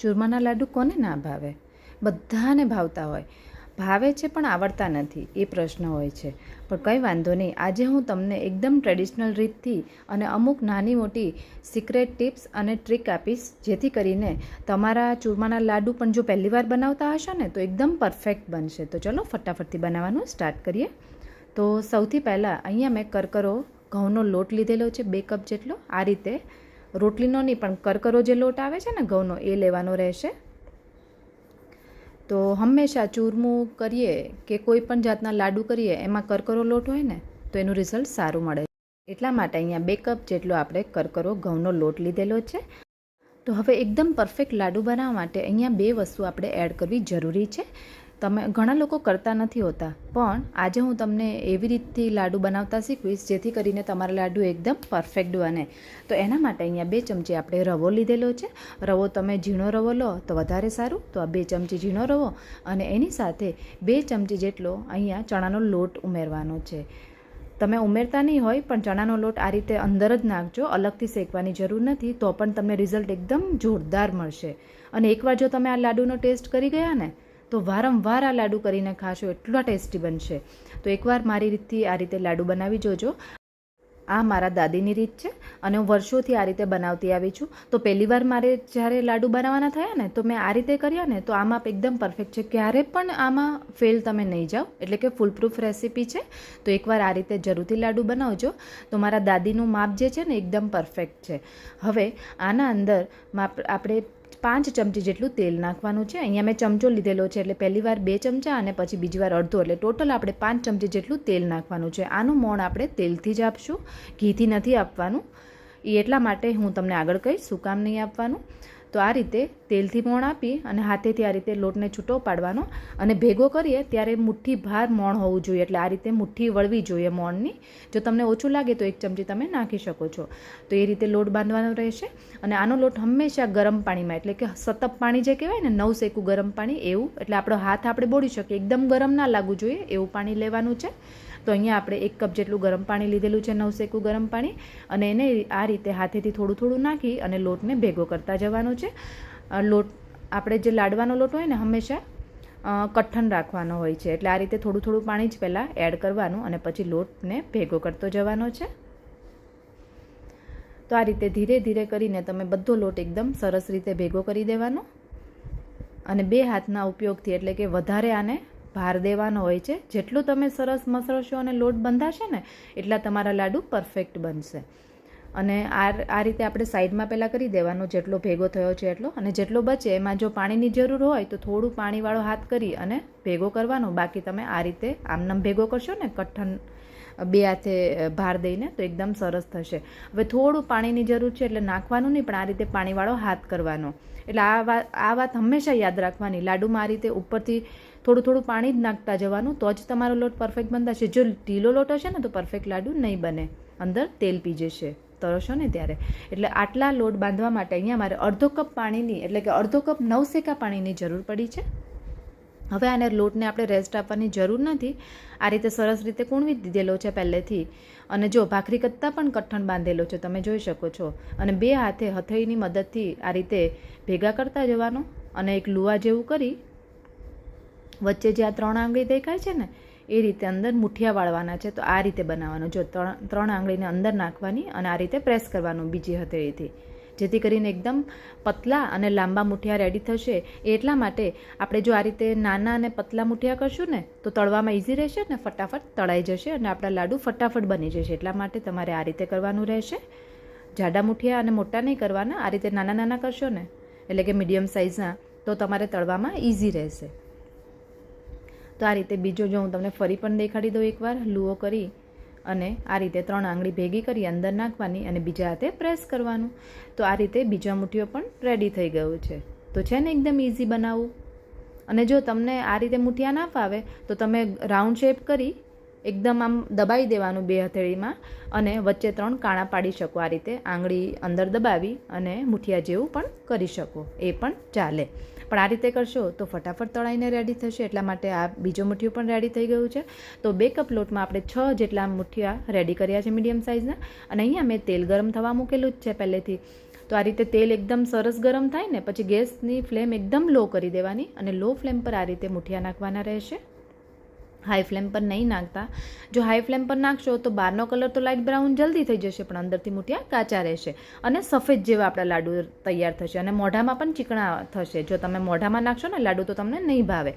ચૂરમાના લાડુ કોને ના ભાવે? બધાને ભાવતા હોય. ભાવે છે પણ આવડતા નથી, એ પ્રશ્ન હોય છે. પણ કંઈ વાંધો નહીં, આજે હું તમને એકદમ ટ્રેડિશનલ રીતથી અને અમુક નાની મોટી સિક્રેટ ટિપ્સ અને ટ્રીક આપીશ, જેથી કરીને તમારા ચૂરમાના લાડુ પણ જો પહેલી વાર બનાવતા હશો ને, તો એકદમ પરફેક્ટ બનશે. તો ચલો ફટાફટથી બનાવવાનું સ્ટાર્ટ કરીએ. તો સૌથી પહેલાં અહીંયા મેં કરકરો ઘઉંનો લોટ લીધેલો છે, બે કપ જેટલો. આ રીતે રોટલીનો નહીં પણ કરકરો જે લોટ આવે છે ને ઘઉંનો, એ લેવાનો રહેશે. તો હંમેશા ચૂરમું કરીએ કે કોઈ પણ જાતના લાડુ કરીએ, એમાં કરકરો લોટ હોય ને, તો એનું રિઝલ્ટ સારું મળે. એટલા માટે અહીંયા બે કપ જેટલો આપણે કરકરો ઘઉંનો લોટ લીધેલો છે. તો હવે એકદમ પરફેક્ટ લાડુ બનાવવા માટે અહીંયા બે વસ્તુ આપણે એડ કરવી જરૂરી છે. તમે ઘણા લોકો કરતા નથી હોતા, પણ આજે હું તમને એવી રીતથી લાડુ બનાવતા શીખવીશ, જેથી કરીને તમારા લાડુ એકદમ પરફેક્ટ બને. તો એના માટે અહીંયા બે ચમચી આપણે રવો લીધેલો છે. રવો તમે ઝીણો રવો લો તો વધારે સારું. તો આ બે ચમચી ઝીણો રવો અને એની સાથે બે ચમચી જેટલો અહીંયા ચણાનો લોટ ઉમેરવાનો છે. તમે ઉમેરતા નહીં હોય, પણ ચણાનો લોટ આ રીતે અંદર જ નાખજો. અલગથી શેકવાની જરૂર નથી, તો પણ તમને રિઝલ્ટ એકદમ જોરદાર મળશે. અને એકવાર જો તમે આ લાડુનો ટેસ્ટ કરી ગયા ને તો વારંવાર આ લાડુ કરીને ખાશો, એટલા ટેસ્ટી બનશે. તો એકવાર મારી રીતથી આ રીતે લાડુ બનાવી જોજો. આ મારા દાદીની રીત છે અને હું વર્ષોથી આ રીતે બનાવતી આવી છું. તો પહેલી વાર મારે જ્યારે લાડુ બનાવવાના થયા ને, તો મેં આ રીતે કર્યા ને, તો આ માપ એકદમ પરફેક્ટ છે. ક્યારે પણ આમાં ફેલ તમે નહીં જાઓ, એટલે કે ફૂલપ્રૂફ રેસીપી છે. તો એકવાર આ રીતે જરૂરથી લાડુ બનાવજો. તો મારા દાદીનું માપ જે છે ને, એકદમ પરફેક્ટ છે. હવે આના અંદર માપ આપણે પાંચ ચમચી જેટલું તેલ નાખવાનું છે. અહીંયા મેં ચમચો લીધેલો છે એટલે પહેલી વાર બે ચમચા અને પછી બીજી વાર અડધો. એટલે ટોટલ આપણે પાંચ ચમચી જેટલું તેલ નાખવાનું છે. આનું મોણ આપણે તેલથી જ આપશું. ઘીથી નથી આપવાનું. એ એટલા માટે હું તમને આગળ કહીશ, શું કામ નહીં આપવાનું. તો આ રીતે તેલથી મોણ આપી અને હાથેથી આ રીતે લોટને છૂટો પાડવાનો અને ભેગો કરીએ ત્યારે મુઠ્ઠી ભાર મોણ હોવું જોઈએ. એટલે આ રીતે મુઠ્ઠી વળવી જોઈએ મોણની. જો તમને ઓછું લાગે તો એક ચમચી તમે નાખી શકો છો. તો એ રીતે લોટ બાંધવાનો રહેશે અને આનો લોટ હંમેશા ગરમ પાણીમાં, એટલે કે સતપ પાણી જે કહેવાય ને, નવ શેકું ગરમ પાણી એવું, એટલે આપણો હાથ આપણે બોળી શકીએ. એકદમ ગરમ ના લાગવું જોઈએ એવું પાણી લેવાનું છે. તો અહીંયા આપણે એક કપ જેટલું ગરમ પાણી લીધેલું છે નવસેકું ગરમ પાણી. અને એને આ રીતે હાથેથી થોડું થોડું નાખી અને લોટને ભેગો કરતા જવાનો છે. લોટ, આપણે જે લાડવાનો લોટ હોય ને હંમેશા કઠણ રાખવાનો હોય છે. એટલે આ રીતે થોડું થોડું પાણી જ પહેલાં એડ કરવાનું અને પછી લોટને ભેગો કરતો જવાનો છે. તો આ રીતે ધીરે ધીરે કરીને તમે બધો લોટ એકદમ સરસ રીતે ભેગો કરી દેવાનો. અને બે હાથના ઉપયોગથી, એટલે કે વધારે આને ભાર દેવાનો હોય છે. જેટલું તમે સરસ મસળશો અને લોટ બંધાશે ને, એટલા તમારા લાડુ પરફેક્ટ બનશે. અને આ આ રીતે આપણે સાઈડમાં પહેલાં કરી દેવાનો, જેટલો ભેગો થયો છે એટલો. અને જેટલો બચે, એમાં જો પાણીની જરૂર હોય તો થોડું પાણીવાળો હાથ કરી અને ભેગો કરવાનો. બાકી તમે આ રીતે આમનામ ભેગો કરશો ને, કઠણ, બે હાથે ભાર દઈને, તો એકદમ સરસ થશે. હવે થોડું પાણીની જરૂર છે એટલે નાખવાનું નહીં, પણ આ રીતે પાણીવાળો હાથ કરવાનો. એટલે આ વાત આ વાત હંમેશા યાદ રાખવાની. લાડુમાં આ રીતે ઉપરથી થોડું થોડું પાણી જ નાખતા જવાનું, તો જ તમારો લોટ પરફેક્ટ બંધાશે જો ઢીલો લોટ હશે ને, તો પરફેક્ટ લાડુ નહીં બને. અંદર તેલ પી જશે. તરશો ને ત્યારે. એટલે આટલા લોટ બાંધવા માટે અહીંયા મારે અડધો કપ પાણીની, એટલે કે અડધો કપ નવસેકા પાણીની જરૂર પડી છે. હવે આને લોટને આપણે રેસ્ટ આપવાની જરૂર નથી. આ રીતે સરસ રીતે કૂણવી દીધેલો છે પહેલેથી. અને જો ભાખરી કરતાં પણ કઠણ બાંધેલો છે, તમે જોઈ શકો છો. અને બે હાથે હથેળીની મદદથી આ રીતે ભેગા કરતા જવાનો. અને એક લુવા જેવું કરી વચ્ચે જે આ ત્રણ આંગળી દેખાય છે ને, એ રીતે અંદર મુઠિયા વાળવાના છે. તો આ રીતે બનાવવાનું. જો ત્રણ ત્રણ આંગળીને અંદર નાખવાની અને આ રીતે પ્રેસ કરવાનું બીજી હથેળીથી. જેથી કરીને એકદમ પતલા અને લાંબા મુઠિયા રેડી થશે. એટલા માટે આપણે જો આ રીતે નાના અને પતલા મુઠિયા કરશું ને, તો તળવામાં ઇઝી રહેશે ને ફટાફટ તળાઈ જશે અને આપણા લાડુ ફટાફટ બની જશે. એટલા માટે તમારે આ રીતે કરવાનું રહેશે. જાડા મુઠિયા અને મોટા નહીં કરવાના. આ રીતે નાના નાના કરશો ને, એટલે કે મીડિયમ સાઇઝના તો તમારે તળવામાં ઇઝી રહેશે. તો આ રીતે બીજો જો હું તમને ફરી પણ દેખાડી દઉં એકવાર, લુઓ કરી અને આ રીતે ત્રણ આંગળી ભેગી કરી અંદર નાખવાની અને બીજા હાથે પ્રેસ કરવાનું. તો આ રીતે બીજા મુઠ્ઠીઓ પણ રેડી થઈ ગયું છે. તો છે ને એકદમ ઇઝી બનાવવું. અને જો તમને આ રીતે મુઠિયા ના ફાવે, તો તમે રાઉન્ડ શેપ કરી એકદમ આમ દબાવી દેવાનું બે હથેળીમાં અને વચ્ચે ત્રણ કાણા પાડી શકો. આ રીતે આંગળી અંદર દબાવી અને મુઠિયા જેવું પણ કરી શકો. એ પણ ચાલે. પણ આ રીતે કરશો તો ફટાફટ તળાઈને રેડી થશે. એટલા માટે આ બીજો મુઠ્ઠીઓ પણ રેડી થઈ ગયું છે. તો બે કપ લોટમાં આપણે છ જેટલા મુઠ્ઠિયા રેડી કર્યા છે મીડિયમ સાઇઝના અને અહીંયા મેં તેલ ગરમ થવા મૂકેલું જ છે પહેલેથી. તો આ રીતે તેલ એકદમ સરસ ગરમ થાય ને, પછી ગેસની ફ્લેમ એકદમ લો કરી દેવાની અને લો ફ્લેમ પર આ રીતે મુઠિયા નાખવાના રહેશે. હાઈ ફ્લેમ પર નહીં નાખતા. જો હાઈ ફ્લેમ પર નાખશો તો બહારનો કલર તો લાઇટ બ્રાઉન જલ્દી થઈ જશે, પણ અંદરથી મુઠિયા કાચા રહેશે અને સફેદ જેવા આપણા લાડુ તૈયાર થશે અને મોઢામાં પણ ચીકણા થશે. જો તમે મોઢામાં નાખશો ને, લાડુ તો તમને નહીં ભાવે.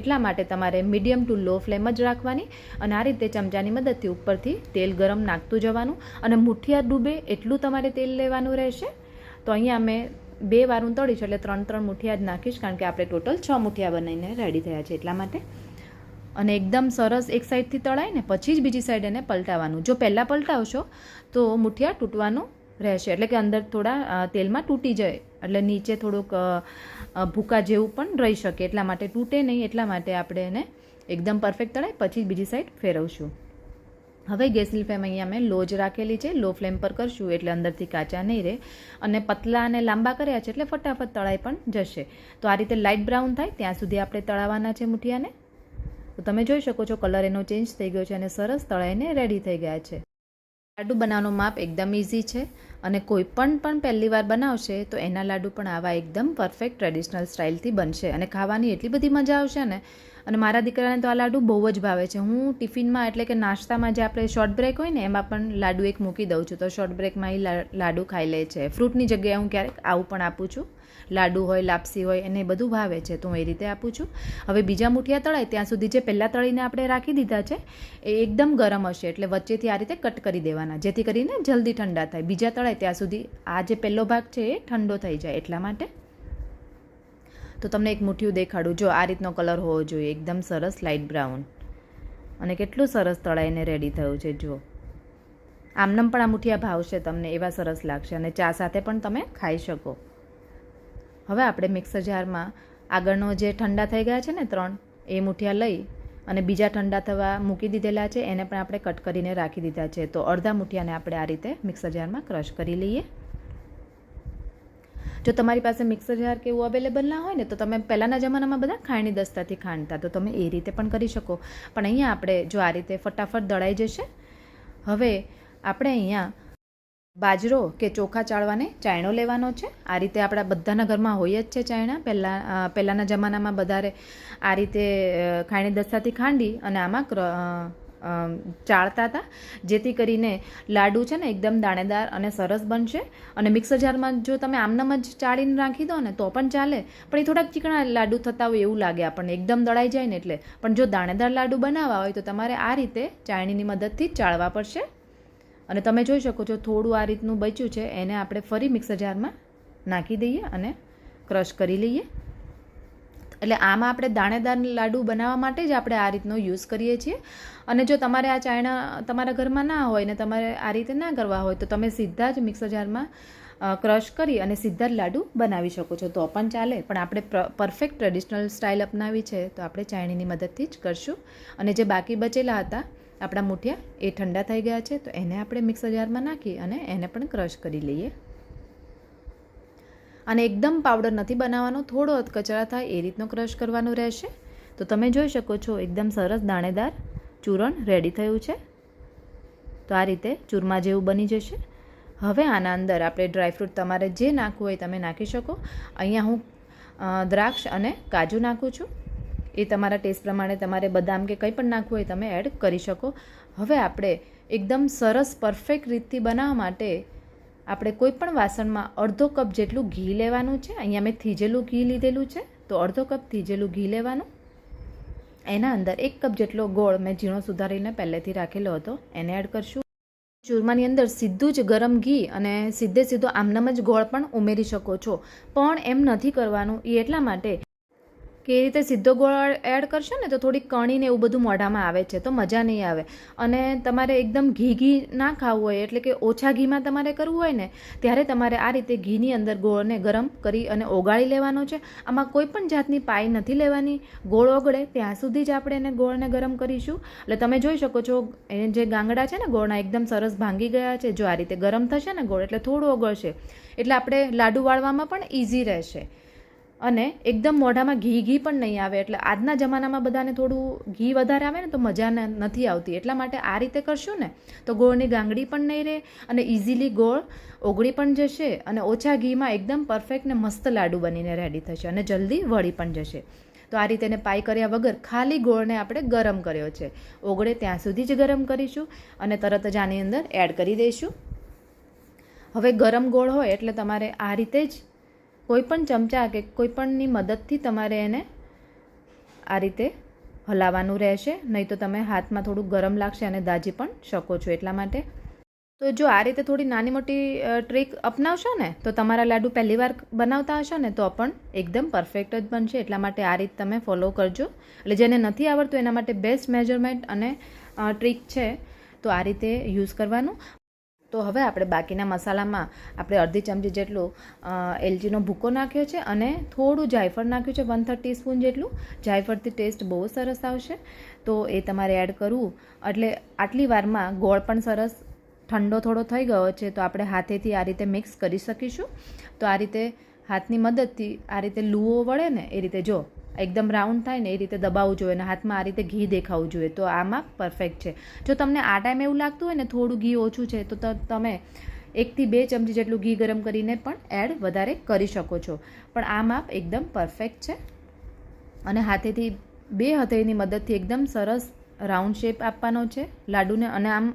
એટલા માટે તમારે મીડિયમ ટુ લો ફ્લેમ જ રાખવાની અને આ રીતે ચમચાની મદદથી ઉપરથી તેલ ગરમ નાખતું જવાનું અને મુઠિયા ડૂબે એટલું તમારે તેલ લેવાનું રહેશે. તો અહીંયા અમે બે વાર હું તળીશ એટલે ત્રણ ત્રણ મુઠિયા જ નાખીશ, કારણ કે આપણે ટોટલ છ મુઠિયા બનાવીને રેડી થયા છે એટલા માટે. અને એકદમ સરસ એક સાઈડથી તળાય ને પછી જ બીજી સાઈડ એને પલટાવવાનું જો પહેલાં પલટાવશો, તો મુઠિયા તૂટવાનું રહેશે. એટલે કે અંદર થોડા તેલમાં તૂટી જાય. એટલે નીચે થોડુંક ભૂકા જેવું પણ રહી શકે. એટલા માટે તૂટે નહીં, એટલા માટે આપણે એને એકદમ પરફેક્ટ તળાય, પછી જ બીજી સાઈડ ફેરવશું. હવે ગેસની ફ્લેમ અહીંયા મેં લો જ રાખેલી છે. લો ફ્લેમ પર કરશું, એટલે અંદરથી કાચા નહીં રહે. અને પતલા અને લાંબા કર્યા છે, એટલે ફટાફટ તળાઈ પણ જશે. તો આ રીતે લાઇટ બ્રાઉન થાય, ત્યાં સુધી આપણે તળાવવાના છે મુઠિયાને. તો તમે જોઈ શકો છો કલર એનો ચેન્જ થઈ ગયો છે અને સરસ તળાઈને રેડી થઈ ગયા છે. લાડુ બનાવવાનું માપ એકદમ ઇઝી છે અને કોઈ પણ પણ પહેલી વાર બનાવશે તો એના લાડુ પણ આવા એકદમ પરફેક્ટ ટ્રેડિશનલ સ્ટાઇલથી બનશે અને ખાવાની એટલી બધી મજા આવશે ને. અને મારા દીકરાને તો આ લાડુ બહુ જ ભાવે છે. હું ટિફિનમાં એટલે કે નાસ્તામાં જે આપણે શોર્ટ બ્રેક હોય ને, એમાં પણ લાડુ એક મૂકી દઉં છું. તો શોર્ટ બ્રેકમાં એ લાડુ ખાઈ લે છે. ફ્રૂટની જગ્યાએ હું ક્યારેક આવું પણ આપું છું. લાડુ હોય, લાપસી હોય, એને બધું ભાવે છે. તો હું એ રીતે આપું છું. હવે બીજા મુઠિયા તળાય ત્યાં સુધી જે પહેલાં તળીને આપણે રાખી દીધા છે, એ એકદમ ગરમ હશે. એટલે વચ્ચેથી આ રીતે કટ કરી દેવાના. જેથી કરીને જલ્દી ઠંડા થાય. બીજા તળાય ત્યાં સુધી આ જે પહેલો ભાગ છે, એ ઠંડો થઈ જાય એટલા માટે. તો તમને એક મુઠ્ઠિયું દેખાડું. જો આ રીતનો કલર હોવો જોઈએ. એકદમ સરસ લાઇટ બ્રાઉન. અને કેટલું સરસ તળાઈને રેડી થયું છે જો આમનમ પણ આ મુઠિયા ભાવશે તમને એવા સરસ લાગશે. અને ચા સાથે પણ તમે ખાઈ શકો. હવે આપણે મિક્સર જારમાં આગળનો જે ઠંડા થઈ ગયા છે ને ત્રણ, એ મુઠિયા લઈ અને બીજા ઠંડા થવા મૂકી દીધેલા છે, એને પણ આપણે કટ કરીને રાખી દીધા છે. તો અડધા મુઠિયાને આપણે આ રીતે મિક્સર જારમાં ક્રશ કરી લઈએ. જો તમારી પાસે મિક્સર જાર કે એવું અવેલેબલ ના હોય ને, તો તમે પહેલાંના જમાનામાં બધા ખાંડની દસ્તાથી ખાંડતા, તો તમે એ રીતે પણ કરી શકો. પણ અહીંયા આપણે જો આ રીતે ફટાફટ દળાઈ જશે, હવે આપણે અહીંયા બાજરો કે ચોખા ચાળવાને ચાયણો લેવાનો છે. આ રીતે આપણા બધાના ઘરમાં હોય જ છે ચાયણા. પહેલાં પહેલાંના જમાનામાં વધારે આ રીતે ખાણી દસ્તાથી ખાંડી અને આમાં ચાળતા હતા. જેથી કરીને લાડુ છે ને એકદમ દાણેદાર અને સરસ બનશે. અને મિક્સર જારમાં જો તમે આમનામ જ ચાળીને રાખી દો ને તો પણ ચાલે. પણ એ થોડાક ચીકણા લાડુ થતા હોય એવું લાગે આપણને. એકદમ દળાઈ જાય ને એટલે. પણ જો દાણેદાર લાડુ બનાવવા હોય તો તમારે આ રીતે ચાળણીની મદદથી ચાળવા પડશે. અને તમે જોઈ શકો છો થોડું આ રીતનું બચ્યું છે, એને આપણે ફરી મિક્સર જારમાં નાખી દઈએ અને ક્રશ કરી લઈએ. એટલે આમાં આપણે દાણેદાર લાડુ બનાવવા માટે જ આપણે આ રીતનો યુઝ કરીએ છીએ. અને જો તમારે આ ચાયણા તમારા ઘરમાં ના હોય ને તમારે આ રીતે ના કરવા હોય, તો તમે સીધા જ મિક્સર જારમાં ક્રશ કરી અને સીધા જ લાડુ બનાવી શકો છો. તો પણ ચાલે, પણ આપણે પરફેક્ટ ટ્રેડિશનલ સ્ટાઇલ અપનાવી છે, તો આપણે ચાયણીની મદદથી જ કરશું. અને જે બાકી બચેલા હતા આપણા મૂઠિયા એ ઠંડા થઈ ગયા છે, તો એને આપણે મિક્સર જારમાં નાખી અને એને પણ ક્રશ કરી લઈએ. અને એકદમ પાવડર નથી બનાવવાનો, થોડો કચરા થાય એ રીતનો ક્રશ કરવાનો રહેશે. તો તમે જોઈ શકો છો, એકદમ સરસ દાણેદાર ચૂરણ રેડી થયું છે. તો આ રીતે ચૂરમા જેવું બની જશે. હવે આના અંદર આપણે ડ્રાયફ્રૂટ તમારે જે નાખવું હોય તમે નાખી શકો. અહીંયા હું દ્રાક્ષ અને કાજુ નાખું છું. એ તમારા ટેસ્ટ પ્રમાણે તમારે બદામ કે કંઈ પણ નાખવું હોય તમે એડ કરી શકો. હવે આપણે એકદમ સરસ પરફેક્ટ રીતથી બનાવવા માટે આપણે કોઈ પણ વાસણમાં અડધો કપ જેટલું ઘી લેવાનું છે. અહીંયા મેં થીજેલું ઘી લીધેલું છે. તો અડધો કપ થીજેલું ઘી લેવાનું. એના અંદર એક કપ જેટલો ગોળ મેં ઝીણો સુધારીને પહેલેથી રાખેલો હતો. એને એડ કરશું. ચૂરમાની અંદર સીધું જ ગરમ ઘી અને સીધે સીધો આમનામ જ ગોળ પણ ઉમેરી શકો છો. પણ એમ નથી કરવાનું. એ એટલા માટે કે એ રીતે સીધો ગોળ એડ કરશો ને તો થોડી કણીને એવું બધું મોઢામાં આવે છે, તો મજા નહીં આવે. અને તમારે એકદમ ઘી ઘી ના ખાવું હોય, એટલે કે ઓછા ઘીમાં તમારે કરવું હોય ને, ત્યારે તમારે આ રીતે ઘીની અંદર ગોળને ગરમ કરી અને ઓગાળી લેવાનો છે. આમાં કોઈ પણ જાતની પાઈ નથી લેવાની. ગોળ ઓગળે, ત્યાં સુધી જ આપણે એને ગોળને ગરમ કરીશું. એટલે તમે જોઈ શકો છો એને જે ગાંગડા છે ને ગોળના, એકદમ સરસ ભાંગી ગયા છે. જો આ રીતે ગરમ થશે ને ગોળ, એટલે થોડું ઓગળશે. એટલે આપણે લાડુ વાળવામાં પણ ઇઝી રહેશે. અને એકદમ મોઢામાં ઘી ઘી પણ નહીં આવે. એટલે આજના જમાનામાં બધાને થોડું ઘી વધારે આવે ને તો મજા નથી આવતી. એટલા માટે આ રીતે કરશું ને, તો ગોળની ગાંગડી પણ નહીં રહે અને ઇઝીલી ગોળ ઓગળી પણ જશે અને ઓછા ઘીમાં એકદમ પરફેક્ટ ને મસ્ત લાડુ બનીને રેડી થશે અને જલ્દી વળી પણ જશે. તો આ રીતે એને પાઈ કર્યા વગર ખાલી ગોળને આપણે ગરમ કર્યો છે. ઓગળે ત્યાં સુધી જ ગરમ કરીશું અને તરત જ આની અંદર એડ કરી દઈશું. હવે ગરમ ગોળ હોય એટલે તમારે આ રીતે જ કોઈ પણ ચમચા કે કોઈપણની મદદથી તમારે એને આ રીતે હલાવવાનું રહેશે. નહીં તો તમે હાથમાં થોડું ગરમ લાગશે અને દાજી પણ શકો છો એટલા માટે. તો જો આ રીતે થોડી નાની મોટી ટ્રીક અપનાવશો ને, તો તમારા લાડુ પહેલી વાર બનાવતા હશો ને, તો પણ એકદમ પરફેક્ટ જ બનશે. એટલા માટે આ રીત તમે ફોલો કરજો. એટલે જેને નથી આવડતું એના માટે બેસ્ટ મેજરમેન્ટ અને ટ્રીક છે, તો આ રીતે યુઝ કરવાનું. તો હવે આપણે બાકીના મસાલામાં આપણે અડધી ચમચી જેટલું એલચીનો ભૂકો નાખ્યો છે અને થોડું જાયફળ નાખ્યું છે વન થર્ડ સ્પૂન જેટલું. જાયફળથી ટેસ્ટ બહુ સરસ આવશે. તો એ તમારે એડ કરવું. એટલે આટલી વારમાં ગોળ પણ સરસ ઠંડો થોડો થઈ ગયો છે, તો આપણે હાથેથી આ રીતે મિક્સ કરી શકીશું. તો આ રીતે હાથની મદદથી આ રીતે લૂવો વળે ને એ રીતે જો એકદમ રાઉન્ડ થાય ને એ રીતે દબાવવું જોઈએ અને હાથમાં આ રીતે ઘી દેખાવું જોઈએ. તો આમાં પરફેક્ટ છે. જો તમને આ ટાઈમ એવું લાગતું હોય ને થોડું ઘી ઓછું છે, તો તમે એકથી બે ચમચી જેટલું ઘી ગરમ કરીને પણ એડ વધારે કરી શકો છો. પણ આ માપ એકદમ પરફેક્ટ છે. અને હાથેથી બે હથેળીની મદદથી એકદમ સરસ રાઉન્ડ શેપ આપવાનો છે, લાડુને અને આમ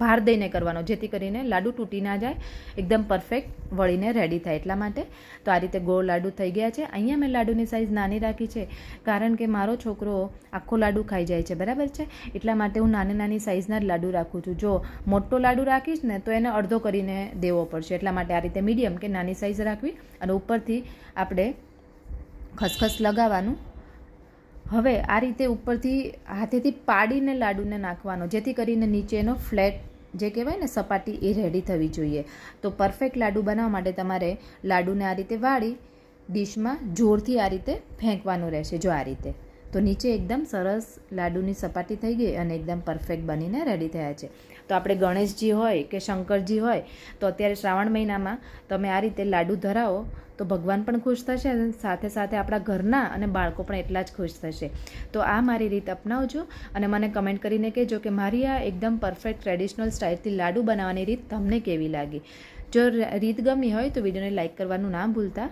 ભાર દઈને કરવાનો, જેથી કરીને લાડુ તૂટી ના જાય, એકદમ પરફેક્ટ વળીને રેડી થાય એટલા માટે. તો આ રીતે ગોળ લાડુ થઈ ગયા છે. અહીંયા મેં લાડુની સાઇઝ નાની રાખી છે, કારણ કે મારો છોકરો આખો લાડુ ખાઈ જાય છે, બરાબર છે? એટલા માટે હું નાની નાની સાઇઝના જ લાડુ રાખું છું. જો મોટો લાડુ રાખીશ ને, તો એને અડધો કરીને દેવો પડશે. એટલા માટે આ રીતે મીડિયમ કે નાની સાઇઝ રાખવી અને ઉપરથી આપણે ખસખસ લગાવવાનું. હવે આ રીતે ઉપરથી હાથેથી પાડીને લાડુને નાખવાનો, જેથી કરીને નીચેનો ફ્લેટ જે કહેવાય ને સપાટી એ રેડી થવી જોઈએ. તો પરફેક્ટ લાડુ બનાવવા માટે તમારે લાડુને આ રીતે વાળી ડીશમાં જોરથી આ રીતે ફેંકવાનું રહેશે, જો આ રીતે. તો નીચે એકદમ સરસ લાડુની સપાટી થઈ ગઈ અને એકદમ પરફેક્ટ બનીને રેડી થયા છે. તો આપણે ગણેશજી હોય કે શંકરજી હોય, તો અત્યારે શ્રાવણ મહિનામાં તમે આ રીતે લાડુ ધરાવો, તો ભગવાન પણ ખુશ થશે અને સાથે સાથે આપણા ઘરના અને બાળકો પણ એટલા જ ખુશ થશે. તો આ મારી રીત અપનાવજો અને મને કમેન્ટ કરીને કહેજો કે મારી આ એકદમ પરફેક્ટ ટ્રેડિશનલ સ્ટાઇલથી લાડુ બનાવવાની રીત તમને કેવી લાગી? જો રીત ગમી હોય તો વિડીયોને લાઇક કરવાનું ના ભૂલતા.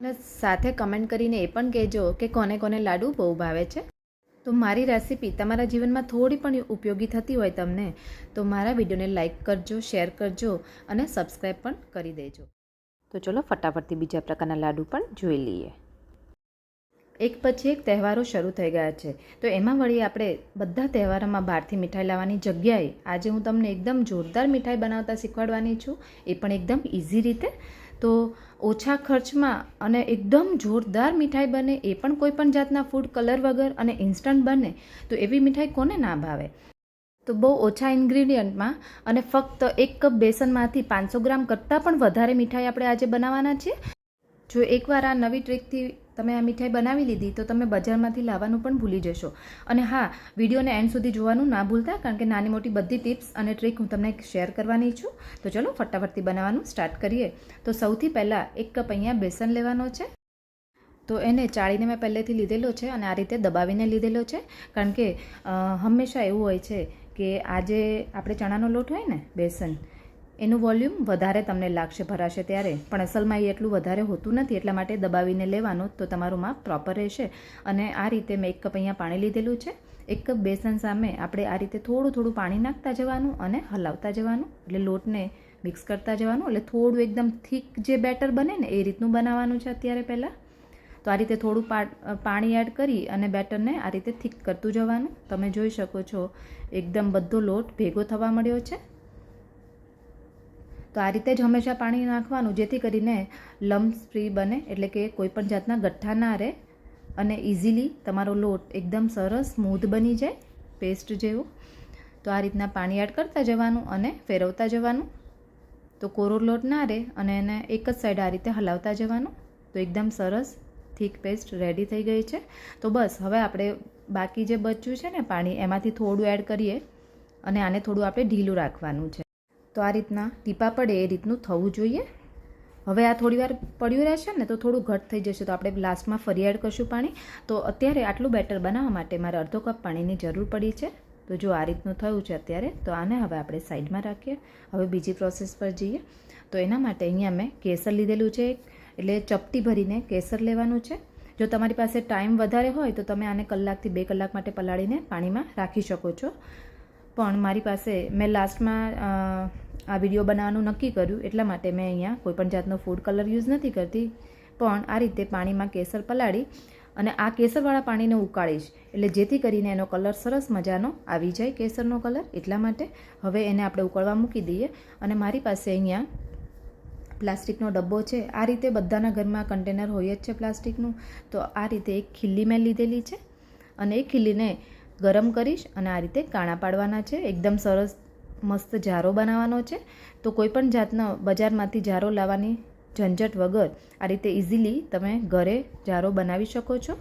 અને સાથે કમેન્ટ કરીને એ પણ કહેજો કે કોને કોને લાડુ બહુ ભાવે છે. તો મારી રેસીપી તમારા જીવનમાં થોડી પણ ઉપયોગી થતી હોય તમને તો મારા વિડીયોને લાઇક કરજો શેર કરજો અને સબસ્ક્રાઈબ પણ કરી દેજો. તો ચલો ફટાફટથી બીજા પ્રકારના લાડુ પણ જોઈ લઈએ. એક પછી એક તહેવારો શરૂ થઈ ગયા છે. તો એમાં વળી આપણે બધા તહેવારોમાં બહારથી મીઠાઈ લાવવાની જગ્યાએ આજે હું તમને એકદમ જોરદાર મીઠાઈ બનાવતા શીખવાડવાની છું. એ પણ એકદમ ઇઝી રીતે તો ઓછા ખર્ચમાં અને એકદમ જોરદાર મીઠાઈ બને એ પણ કોઈ પણ જાતના ફૂડ કલર વગર અને ઇન્સ્ટન્ટ બને, તો એવી મીઠાઈ કોને ના ભાવે? તો બહુ ઓછા ઇન્ગ્રીડિયન્ટમાં અને ફક્ત એક કપ બેસનમાંથી પાંચસો ગ્રામ કરતાં પણ વધારે મીઠાઈ આપણે આજે બનાવવાના છીએ. જો એકવાર આ નવી ટ્રીકથી તમે આ મીઠાઈ બનાવી લીધી તો તમે બજારમાંથી લાવવાનું પણ ભૂલી જશો. અને હા, વિડીયોને એન્ડ સુધી જોવાનું ના ભૂલતા, કારણ કે નાની મોટી બધી ટિપ્સ અને ટ્રીક હું તમને શેર કરવાની છું. તો ચલો, ફટાફટથી બનાવવાનું સ્ટાર્ટ કરીએ. તો સૌથી પહેલાં એક કપ અહીંયા બેસન લેવાનો છે. તો એને ચાળીને મેં પહેલેથી લીધેલો છે અને આ રીતે દબાવીને લીધેલો છે. કારણ કે હંમેશા એવું હોય છે કે આજે આપણે ચણાનો લોટ હોય ને, બેસન એનું વોલ્યુમ વધારે તમને લાગશે, ભરાશે ત્યારે. પણ અસલમાં એ એટલું વધારે હોતું નથી, એટલા માટે દબાવીને લેવાનું તો તમારું માપ પ્રોપર રહેશે. અને આ રીતે મેં એક કપ અહીંયા પાણી લીધેલું છે. એક કપ બેસન સામે આપણે આ રીતે થોડું થોડું પાણી નાખતા જવાનું અને હલાવતા જવાનું. એટલે લોટને મિક્સ કરતા જવાનું. એટલે થોડું એકદમ થીક જે બેટર બને ને એ રીતનું બનાવવાનું છે અત્યારે પહેલાં. તો આ રીતે થોડું પાણી એડ કરી અને બેટરને આ રીતે થીક કરતું જવાનું. તમે જોઈ શકો છો, એકદમ બધો લોટ ભેગો થવા મળ્યો છે. તો આ રીતે જ હંમેશા પાણી નાખવાનું, જેથી કરીને લમ્સ ફ્રી બને, એટલે કે કોઈપણ જાતના ગઠ્ઠા ના રહે અને ઇઝીલી તમારો લોટ એકદમ સરસ સ્મૂધ બની જાય, પેસ્ટ જેવું. તો આ રીતના પાણી એડ કરતા જવાનું અને ફેરવતા જવાનું. તો કોરો લોટ ના રહે અને એને એક જ સાઈડ આ રીતે હલાવતા જવાનું. તો એકદમ સરસ થીક પેસ્ટ રેડી થઈ ગઈ છે. તો બસ, હવે આપણે બાકી જે બચ્યું છે ને પાણી, એમાંથી થોડું એડ કરીએ અને આને થોડું આપણે ઢીલું રાખવાનું છે. તો આ રીતના ટીપા પડે એ રીતનું થવું જોઈએ. હવે આ થોડી વાર પડ્યું રહેશે ને તો થોડું ઘટ થઈ જશે તો આપણે લાસ્ટમાં ફરી એડ કરશું પાણી. તો અત્યારે આટલું બેટર બનાવવા માટે મારે અડધો કપ પાણીની જરૂર પડી છે. તો જો આ રીતનું થયું છે અત્યારે, તો આને હવે આપણે સાઈડમાં રાખીએ. હવે બીજી પ્રોસેસ પર જઈએ. તો એના માટે અહીંયા મેં કેસર લીધેલું છે એટલે ચપટી ભરીને કેસર લેવાનું છે. જો તમારી પાસે ટાઈમ વધારે હોય તો તમે આને કલાકથી બે કલાક માટે પલાળીને પાણીમાં રાખી શકો છો. પણ મારી પાસે મેં લાસ્ટમાં આ વીડિયો બનાવવાનું નક્કી કર્યું. એટલા માટે મેં અહીંયા કોઈપણ જાતનો ફૂડ કલર યુઝ નથી કરતી. પણ આ રીતે પાણીમાં કેસર પલાળી અને આ કેસરવાળા પાણીને ઉકાળીશ. એટલે જેથી કરીને એનો કલર સરસ મજાનો આવી જાય કેસરનો કલર એટલા માટે હવે એને આપણે ઉકળવા મૂકી દઈએ. અને મારી પાસે અહીંયા પ્લાસ્ટિકનો ડબ્બો છે. આ રીતે બધાના ઘરમાં કન્ટેનર હોય જ છે પ્લાસ્ટિકનું. તો આ રીતે એક ખીલ્લી મેં લીધેલી છે. અને એ ખીલ્લીને ગરમ કરીશ અને આ રીતે કાણા પાડવાના છે. એકદમ સરસ મસ્ત જારો બનાવવાનો છે. તો કોઈ પણ જાતનો બજારમાંથી જારો લાવવાની ઝંઝટ વગર આ રીતે ઇઝીલી તમે ઘરે જારો બનાવી શકો છો.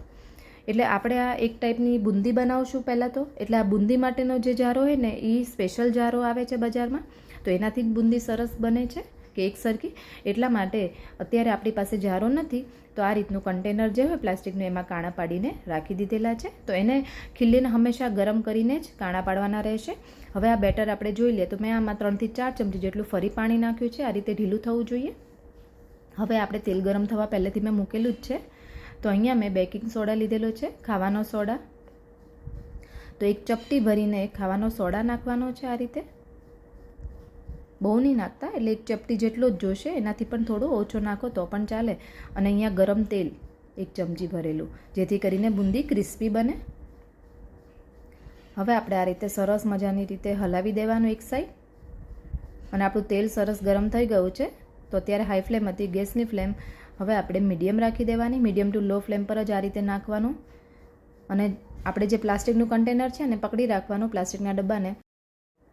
એટલે આપણે આ એક ટાઈપની બુંદી બનાવશું પહેલાં તો. એટલે આ બુંદી માટેનો જે જારો હોય ને એ સ્પેશિયલ જારો આવે છે બજારમાં. તો એનાથી જ બુંદી સરસ બને છે કે એક સરખી. એટલા માટે અત્યારે આપણી પાસે જારો નથી. તો આ રીતનું કન્ટેનર જે હોય પ્લાસ્ટિકનું એમાં કાણા પાડીને રાખી દીધેલા છે. તો એને ખીલીને હંમેશા ગરમ કરીને જ કાણા પાડવાના રહેશે. હવે આ બેટર આપણે જોઈ લઈએ તો મેં આમાં ત્રણથી ચાર ચમચી જેટલું ફરી પાણી નાખ્યું છે. આ રીતે ઢીલું થવું જોઈએ. હવે આપણે તેલ ગરમ થવા પહેલેથી મેં મૂકેલું જ છે. તો અહીંયા મેં બેકિંગ સોડા લીધેલો છે, ખાવાનો સોડા. તો એક ચપટી ભરીને ખાવાનો સોડા નાખવાનો છે આ રીતે. બહુ નહીં નાખતા, એટલે એક ચપટી જેટલો જ જોશે, એનાથી પણ થોડો ઓછો નાખો તો પણ ચાલે. અને અહીંયા ગરમ તેલ એક ચમચી ભરેલું, જેથી કરીને બુંદી ક્રિસ્પી બને. હવે આપણે આ રીતે સરસ મજાની રીતે હલાવી દેવાનું એક સાઈડ અને આપણું તેલ સરસ ગરમ થઈ ગયું છે, તો અત્યારે હાઈ ફ્લેમ હતી, ગેસની ફ્લેમ હવે આપણે મીડિયમ રાખી દેવાની મીડિયમ ટુ લો ફ્લેમ પર જ આ રીતે નાખવાનું. અને આપણે જે પ્લાસ્ટિકનું કન્ટેનર છે ને પકડી રાખવાનું પ્લાસ્ટિકના ડબ્બાને.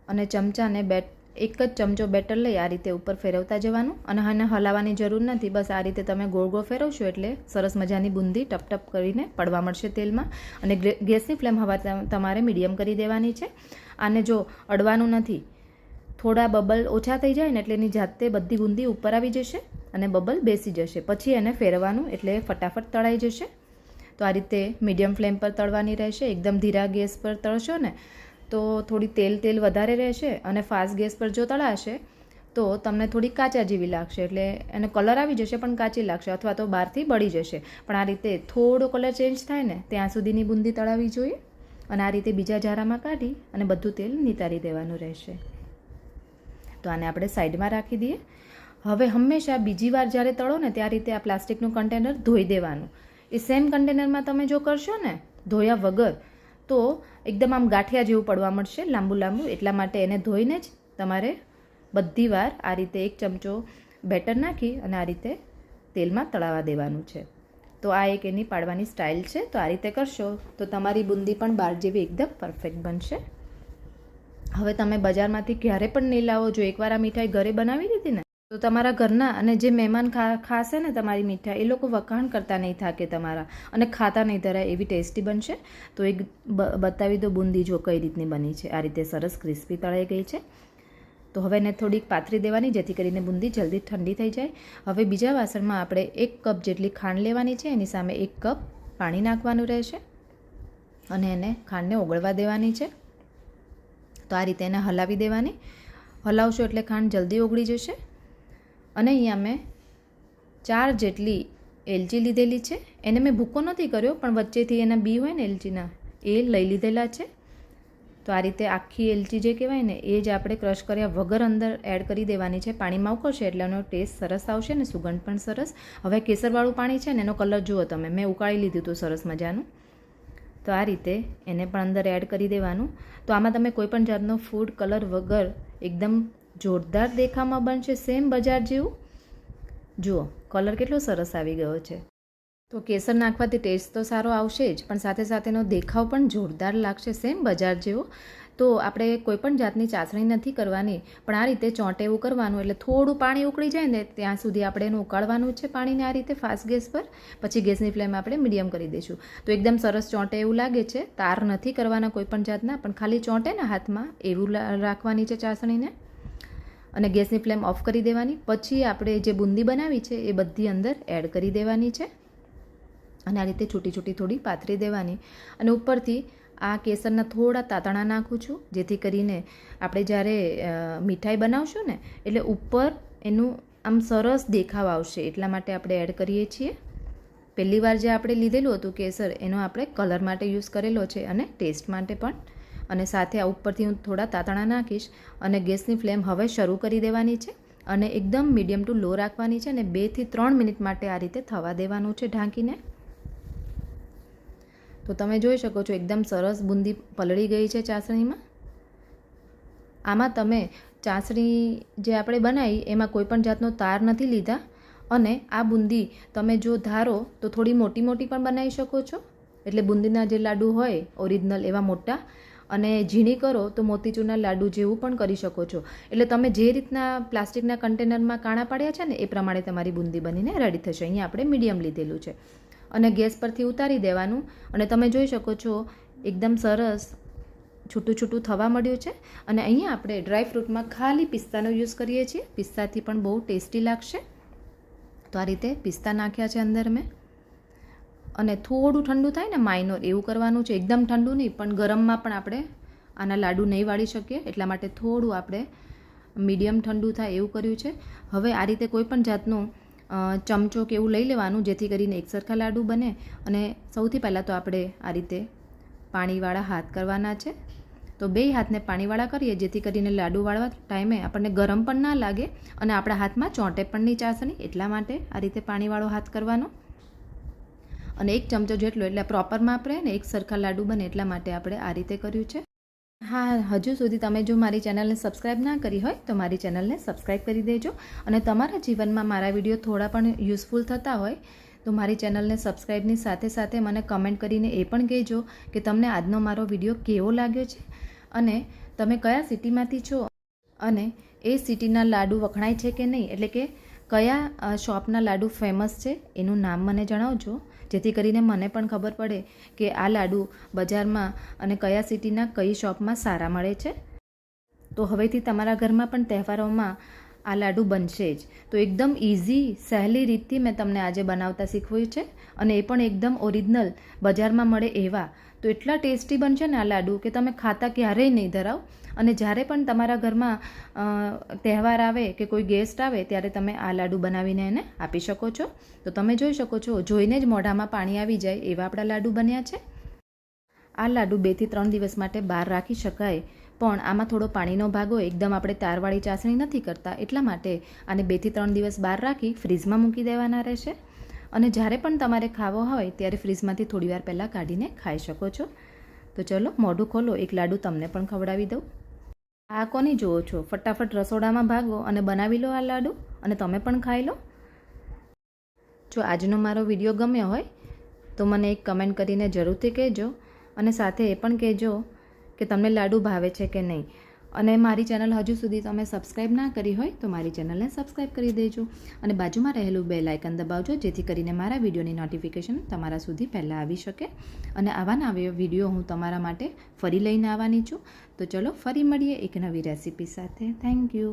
અને ચમચાને બેટ એક જ ચમચો બેટર લઈ આ રીતે ઉપર ફેરવતા જવાનું અને આને હલાવવાની જરૂર નથી. બસ આ રીતે તમે ગોળ ગોળ ફેરવશો એટલે સરસ મજાની બુંદી ટપ ટપ કરીને પડવા મળશે તેલમાં. અને ગેસની ફ્લેમ હવા તમારે મીડિયમ કરી દેવાની છે. આને જો અડવાનું નથી, થોડા બબલ ઓછા થઈ જાય ને એટલે એની જાતે બધી બુંદી ઉપર આવી જશે અને બબલ બેસી જશે. પછી એને ફેરવવાનું એટલે ફટાફટ તળાઈ જશે. તો આ રીતે મીડિયમ ફ્લેમ પર તળવાની રહેશે. એકદમ ધીરા ગેસ પર તળશો ને તો થોડી તેલ તેલ વધારે રહેશે અને ફાસ્ટ ગેસ પર જો તળાશે, તો તમને થોડી કાચા જેવી લાગશે. એટલે એનો કલર આવી જશે પણ કાચી લાગશે અથવા તો બહારથી બળી જશે. પણ આ રીતે થોડો કલર ચેન્જ થાય ને, ત્યાં સુધીની બુંદી તળાવી જોઈએ અને આ રીતે બીજા જારામાં કાઢી અને બધું તેલ નિતારી દેવાનું રહેશે. તો આને આપણે સાઈડમાં રાખી દઈએ. હવે હંમેશા બીજી વાર જ્યારે તળો ને, ત્યાં રીતે આ પ્લાસ્ટિકનું કન્ટેનર ધોઈ દેવાનું. એ સેમ કન્ટેનરમાં તમે જો કરશો ને, ધોયા વગર તો એકદમ આમ ગાંઠિયા જેવું પડવા મળશે, લાંબુ લાંબુ. એટલા માટે એને ધોઈને જ તમારે બધી વાર આ રીતે એક ચમચો બેટર નાખી અને આ રીતે તેલમાં તળાવા દેવાનું છે. તો આ એક એની પાડવાની સ્ટાઇલ છે. તો આ રીતે કરશો તો તમારી બુંદી પણ બાર જેવી એકદમ પરફેક્ટ બનશે. હવે તમે બજારમાંથી ક્યારે પણ નહીં લાવો. જો એકવાર આ મીઠાઈ ઘરે બનાવી દીધી ને તો તમારા ઘરના અને જે મહેમાન ખાશે ને તમારી મીઠાઈ, એ લોકો વખાણ કરતા નહીં થાકે તમારા અને ખાતા નહીં ધરાય એવી ટેસ્ટી બનશે. તો એક બતાવી દો બુંદી જો કઈ રીતની બની છે. આ રીતે સરસ ક્રિસ્પી તળાઈ ગઈ છે. તો હવે એને થોડીક પાથરી દેવાની જેથી કરીને બુંદી જલ્દી ઠંડી થઈ જાય. હવે બીજા વાસણમાં આપણે એક કપ જેટલી ખાંડ લેવાની છે. એની સામે એક કપ પાણી નાખવાનું રહેશે અને એને ખાંડને ઓગળવા દેવાની છે. તો આ રીતે એને હલાવી દેવાની. હલાવશો એટલે ખાંડ જલ્દી ઓગળી જશે. અને અહીંયા મેં ચાર જેટલી એલચી લીધેલી છે. એને મેં ભૂકો નથી કર્યો, પણ વચ્ચેથી એના બી હોય ને એલચીના એ લઈ લીધેલા છે. તો આ રીતે આખી એલચી જે કહેવાય ને, એ જ આપણે ક્રશ કર્યા વગર અંદર એડ કરી દેવાની છે. પાણીમાં ઉકળશે એટલે એનો ટેસ્ટ સરસ આવશે ને, સુગંધ પણ સરસ. હવે કેસરવાળું પાણી છે ને, એનો કલર જુઓ તમે. મેં ઉકાળી લીધું હતું સરસ મજાનું. તો આ રીતે એને પણ અંદર એડ કરી દેવાનું. તો આમાં તમે કોઈ પણ જાતનો ફૂડ કલર વગર એકદમ જોરદાર દેખામાં બનશે સેમ બજાર જેવું? જુઓ કલર કેટલો સરસ આવી ગયો છે. તો કેસર નાખવાથી ટેસ્ટ તો સારો આવશે જ, પણ સાથે સાથેનો દેખાવ પણ જોરદાર લાગશે સેમ બજાર જેવો? તો આપણે કોઈપણ જાતની ચાસણી નથી કરવાની, પણ આ રીતે ચોંટે એવું કરવાનું, એટલે થોડું પાણી ઉકળી જાય ને, ત્યાં સુધી આપણે એનું ઉકાળવાનું છે પાણીને આ રીતે ફાસ્ટ ગેસ પર. પછી ગેસની ફ્લેમ આપણે મીડિયમ કરી દઈશું. તો એકદમ સરસ ચોંટે એવું લાગે છે, તાર નથી કરવાના કોઈપણ જાતના, પણ ખાલી ચોંટે ને હાથમાં, એવું રાખવાની છે ચાસણીને. અને ગેસની ફ્લેમ ઓફ કરી દેવાની. પછી આપણે જે બુંદી બનાવી છે, એ બધી અંદર એડ કરી દેવાની છે. અને આ રીતે છૂટી છૂટી થોડી પાથરી દેવાની. અને ઉપરથી આ કેસરના થોડા તાતણા નાખું છું, જેથી કરીને આપણે જ્યારે મીઠાઈ બનાવશું ને, એટલે ઉપર એનું આમ સરસ દેખાવ આવશે, એટલા માટે આપણે એડ કરીએ છીએ. પહેલી વાર જે આપણે લીધેલું હતું કેસર, એનો આપણે કલર માટે યુઝ કરેલો છે અને ટેસ્ટ માટે પણ. અને સાથે આ ઉપરથી હું થોડા તાતણા નાખીશ અને ગેસની ફ્લેમ હવે શરૂ કરી દેવાની છે અને એકદમ મીડિયમ ટુ લો રાખવાની છે અને બેથી ત્રણ મિનિટ માટે આ રીતે થવા દેવાનું છે ઢાંકીને. તો તમે જોઈ શકો છો એકદમ સરસ બુંદી પલળી ગઈ છે ચાસણીમાં. આમાં તમે ચાસણી જે આપણે બનાવી એમાં કોઈ પણ જાતનો તાર નથી લીધા અને આ બુંદી તમે જો ધારો તો થોડી મોટી મોટી પણ બનાવી શકો છો. એટલે બુંદીના જે લાડુ હોય ઓરિજિનલ એવા મોટા અને ઝીણી કરો તો મોતીચૂરના લાડુ જેવું પણ કરી શકો છો. એટલે તમે જે રીતના પ્લાસ્ટિકના કન્ટેનરમાં કાણા પાડ્યા છે ને, એ પ્રમાણે તમારી બુંદી બનીને રેડી થશે. અહીંયા આપણે મીડિયમ લીધેલું છે. અને ગેસ પરથી ઉતારી દેવાનું. અને તમે જોઈ શકો છો, એકદમ સરસ છૂટું છૂટું થવા મળ્યું છે. અને અહીંયા આપણે ડ્રાય ફ્રૂટમાં ખાલી પિસ્તાનો યુઝ કરીએ છીએ. પિસ્તાથી પણ બહુ ટેસ્ટી લાગશે. તો આ રીતે પિસ્તા નાખ્યા છે અંદર મેં. અને થોડું ઠંડુ થાય ને માઇનોર એવું કરવાનું છે, એકદમ ઠંડુ નહીં, પણ ગરમમાં પણ આપણે આના લાડુ નહીં વાળી શકીએ. એટલા માટે થોડું આપણે મીડિયમ ઠંડુ થાય એવું કર્યું છે. હવે આ રીતે કોઈ પણ જાતનું ચમચો કે એવું લઈ લેવાનું, જેથી કરીને એકસરખા લાડુ બને. અને સૌથી પહેલાં તો આપણે આ રીતે પાણીવાળા હાથ કરવાના છે. તો બે હાથને પાણીવાળા કરીએ, જેથી કરીને લાડુ વાળવા ટાઈમે આપણને ગરમ પણ ના લાગે અને આપણા હાથમાં ચોંટે પણ નહીં ચાસણી. એટલા માટે આ રીતે પાણીવાળો હાથ કરવાનો. અને એક ચમચો જેટલો એટલે પ્રોપરમાં આપણે ને એક સરખા લાડુ બને એટલા માટે આપણે આ રીતે કર્યું છે. હા, હજુ સુધી તમે જો મારી ચેનલને સબસ્ક્રાઈબ ના કરી હોય તો મારી ચેનલને સબસ્ક્રાઈબ કરી દેજો. અને તમારા જીવનમાં મારા વીડિયો થોડા પણ યુઝફુલ થતા હોય તો મારી ચેનલને સબસ્ક્રાઈબની સાથે સાથે મને કમેન્ટ કરીને એ પણ કહેજો કે તમને આજનો મારો વીડિયો કેવો લાગ્યો છે. અને તમે કયા સિટીમાંથી છો? અને એ સિટીના લાડુ વખણાય છે કે નહીં? એટલે કે કયા શોપના લાડુ ફેમસ છે એનું નામ મને જણાવજો. જેથી કરીને મને પણ ખબર પડે કે આ લાડુ બજારમાં અને કયા સિટીના કઈ શોપમાં સારા મળે છે. તો હવેથી તમારા ઘરમાં પણ તહેવારોમાં આ લાડુ બનશે જ. તો એકદમ ઇઝી સહેલી રીતથી મેં તમને આજે બનાવતા શીખવ્યું છે અને એ પણ એકદમ ઓરિજિનલ બજારમાં મળે એવા. તો એટલા ટેસ્ટી બનશે ને આ લાડુ કે તમે ખાતા ક્યારેય નહીં ધરાવ. અને જ્યારે પણ તમારા ઘરમાં તહેવાર આવે કે કોઈ ગેસ્ટ આવે, ત્યારે તમે આ લાડુ બનાવીને એને આપી શકો છો. તો તમે જોઈ શકો છો, જોઈને જ મોઢામાં પાણી આવી જાય એવા આપણા લાડુ બન્યા છે. આ લાડુ બેથી ત્રણ દિવસ માટે બહાર રાખી શકાય, પણ આમાં થોડો પાણીનો ભાગ હોય, એકદમ આપણે તારવાળી ચાસણી નથી કરતા, એટલા માટે આને બેથી ત્રણ દિવસ બહાર રાખી ફ્રીજમાં મૂકી દેવાના રહેશે. અને જ્યારે પણ તમારે ખાવો હોય, ત્યારે ફ્રીજમાંથી થોડી વાર પહેલાં કાઢીને ખાઈ શકો છો. તો ચલો, મોઢું ખોલો, એક લાડુ તમને પણ ખવડાવી દઉં. આ કોની જુઓ છો? ફટાફટ રસોડામાં ભાગો અને બનાવી લો આ લાડુ અને તમે પણ ખાઈ લો. જો આજનો મારો વીડિયો ગમ્યો હોય, તો મને એક કમેન્ટ કરીને જરૂરથી કહેજો અને સાથે એ પણ કહેજો કે તમને લાડુ ભાવે છે કે નહીં. અને મારી ચેનલ હજુ સુધી તમે સબસ્ક્રાઈબ ના કરી હોય તો મારી ચેનલને સબસ્ક્રાઈબ કરી દેજો અને બાજુમાં રહેલું બે લાઇકન દબાવજો, જેથી કરીને મારા વિડીયોની નોટિફિકેશન તમારા સુધી પહેલાં આવી શકે. અને આવા નવા વીડિયો હું તમારા માટે ફરી લઈને આવવાની છું. તો ચલો ફરી મળીએ એક નવી રેસીપી સાથે. Thank you